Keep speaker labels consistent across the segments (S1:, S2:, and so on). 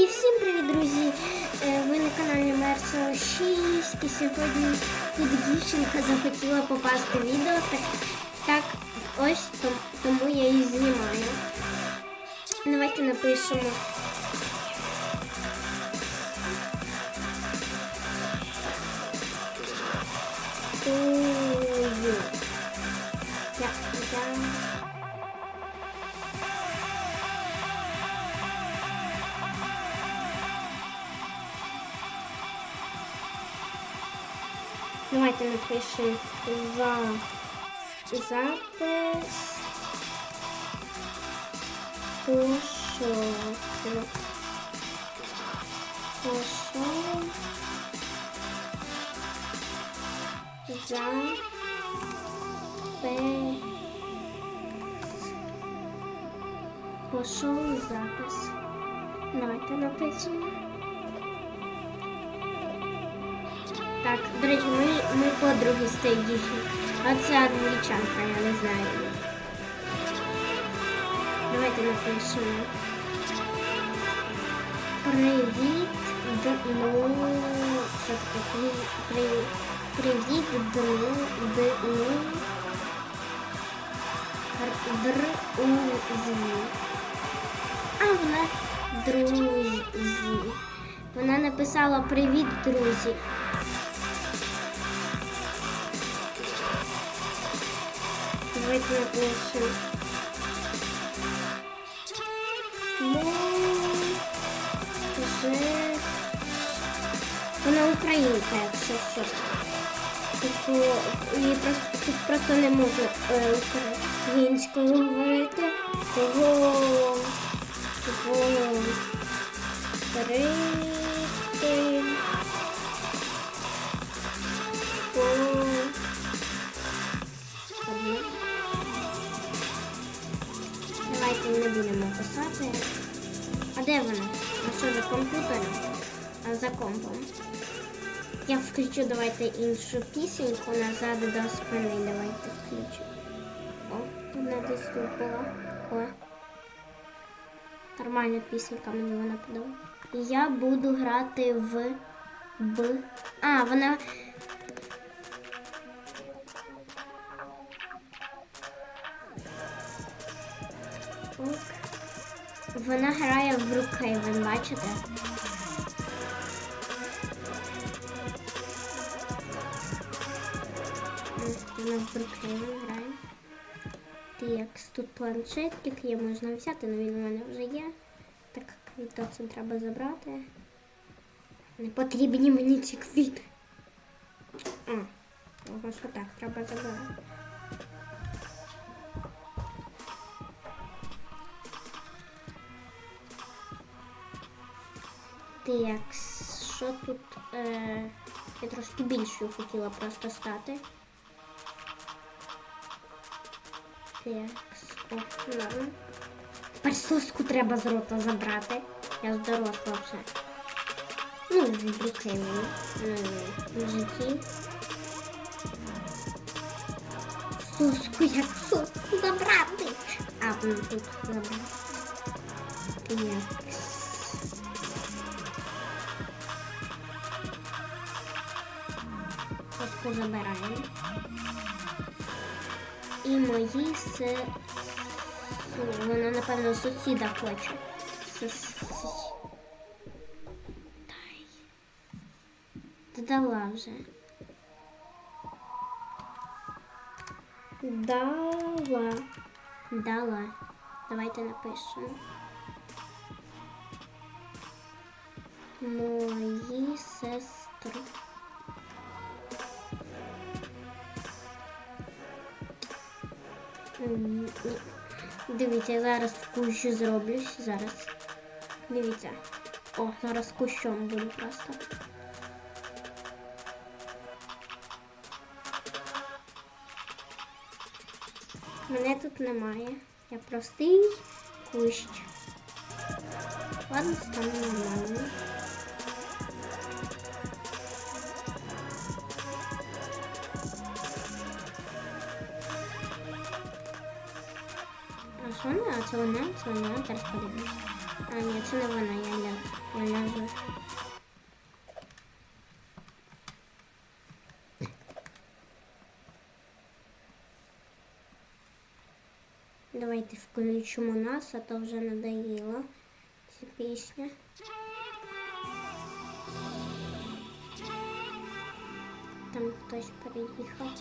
S1: І всім привіт, друзі! Е, Ви на каналі Мерсо 6 і сьогодні тут дівчинка захотіла попасти в відео. Так, так ось том- тому я її знімаю. Давайте напишемо. Тую. Давайте напишемо за запис пошов. Пошов за Пошов запис. Давайте напишемо. Так, до речі, ми, ми подруги з цієї дівчинки. А це англічанка, я не знаю. Давайте напишемо. Привіт, таке? При, при, привіт, дну, дну. Р- Друзі. А вона друзі. Вона написала привіт, друзі. Давайте напишем. Ну, вже... Вона українка, якщо що. Типу, її просто, тут просто не можу е, українською говорити. Того... Того... Прийти... Давайте не будемо писати. А де вона? А що за комп'ютером? А за компом. Я включу давайте іншу пісеньку назад до спини. Давайте включу. О, вона десь тут була. О. Нормальна пісенька, мені вона подобається. Я буду грати в Б. А, вона. Ок. Вона грає в Брукхейвен, бачите? Вона в Брукхейвен грає. Так, тут планшетик є, можна взяти, але він у мене вже є. Так, квіток це треба забрати. Не потрібні мені ці квіти. А, ось так, треба забрати. Так, що тут? Е, я трошки більшою хотіла просто стати. Так, о. Тепер соску треба з рота забрати. Я ж доросла вже. Ну, в Брукейні. В житті. Соску, як соску забрати. А, ну тут забрати. Так. Соску забираємо. І мої с... Вона, напевно, сусіда хоче. Дай. Та дала вже. Дала. Дала. Давайте напишемо. Мої сестри. Дивіться, зараз кущу зроблю. Зараз. Дивіться. О, зараз кущом буду просто. Мене тут немає. Я простий кущ. Ладно, стане нормально. А що вона? А це вона? Це вона? Зараз подивимось. А, ні, це не вона, я ля. Я ляжу. Давайте включимо нас, а то вже надоїла ця пісня. Там хтось переїхав.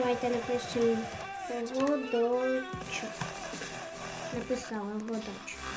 S1: Давайте напишемо водочок. Написала водочок.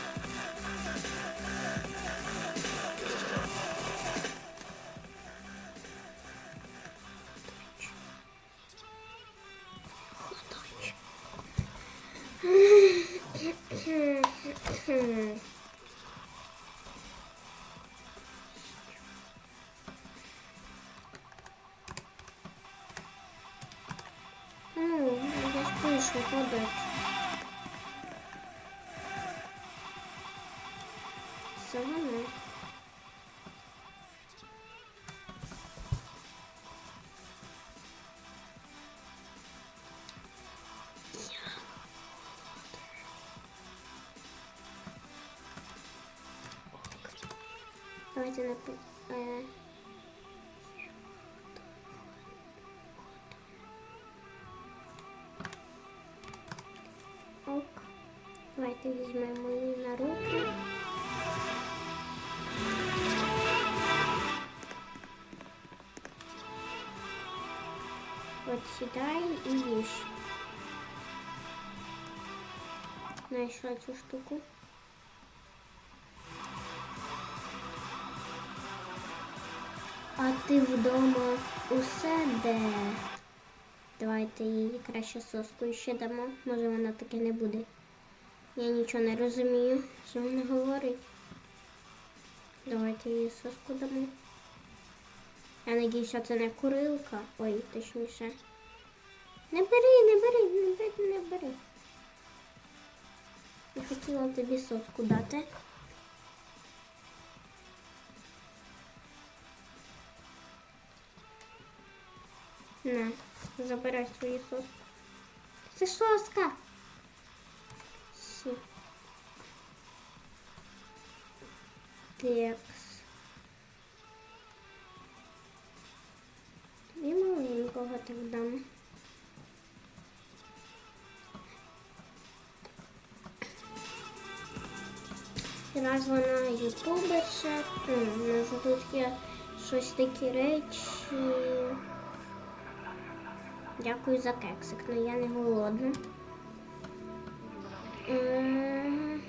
S1: Пишу, ходить. Все воно. Давайте напи... Давайте візьмемо її на руки. От сідай і їж. Знайшла цю штуку. А ти вдома усе де? Давайте їй краще соску ще дамо. Може вона таке не буде. Я нічого не розумію, що вона говорить. Давайте їй соску дамо. Я надіюся, це не курилка. Ой, точніше. Не бери, не бери, не бери, не бери. Я хотіла тобі соску дати. На, забирай свою соску. Це соска. Текс. І маленького так дам. Раз вона ютуберша, може тут є щось такі речі. Дякую за кексик, але я не голодна.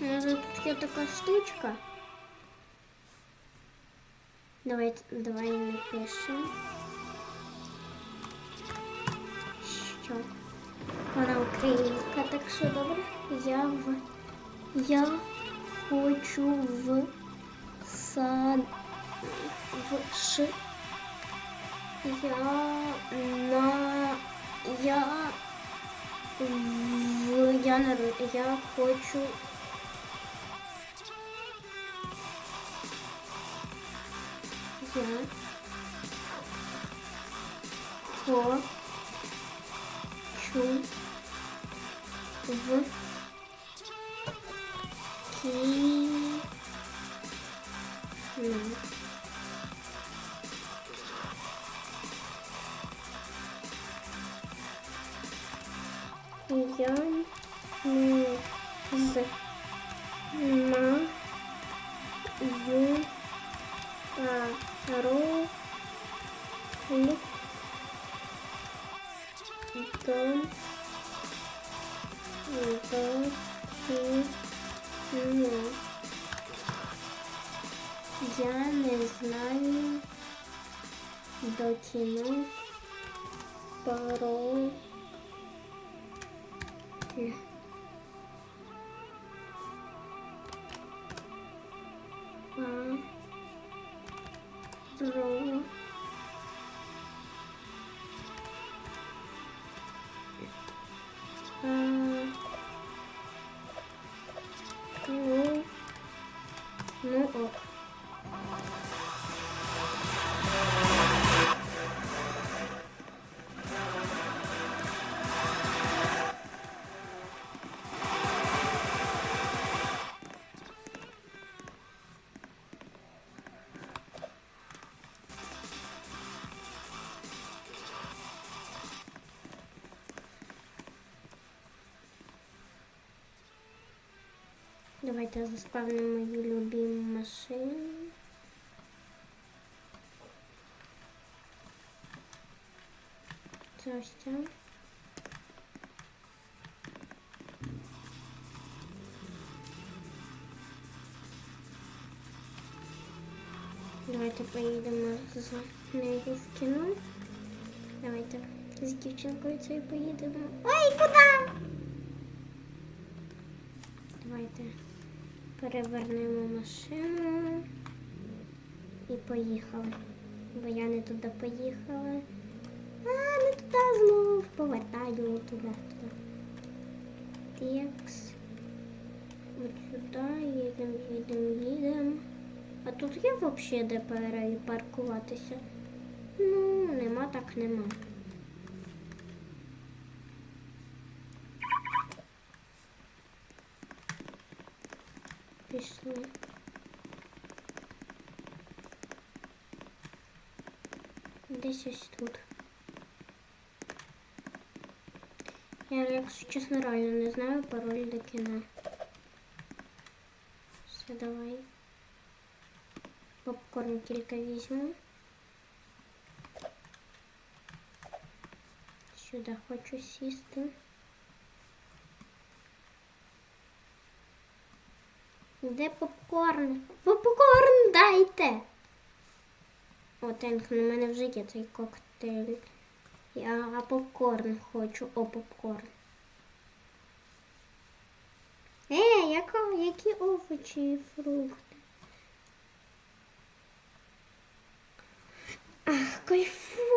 S1: Може тут є така штучка. Давай, давай напишемо. Що? Вона українська, так що добре. Я в я хочу в сад в ш я на я в я на я хочу я хочу в кіно. Я пароль до до кіно. Я не знаю до кіно пароль. Пароль. Давайте заспавнимо мої любимі машини. Це ось. Давайте поїдемо з нею в кіно. Давайте з дівчинкою цією поїдемо. Ой, куди? Давайте перевернемо машину і поїхали. Бо я не туди поїхала. А, не туди знов. Повертаю туди, туди. Текс. От сюди їдемо, їдемо, їдемо. А тут є взагалі де перепаркуватися? Ну, нема так нема. Пішли. Десь ось тут. Я, якщо чесно, реально не знаю пароль до кіно. Все, давай. Попкорн тільки візьму. Сюди хочу сісти. Де попкорн? Попкорн дайте. О, Тенк, ну, на мене вже є цей коктейль. Я попкорн хочу. О, попкорн. Е, яко, які овочі і фрукти. Ах, кайфу.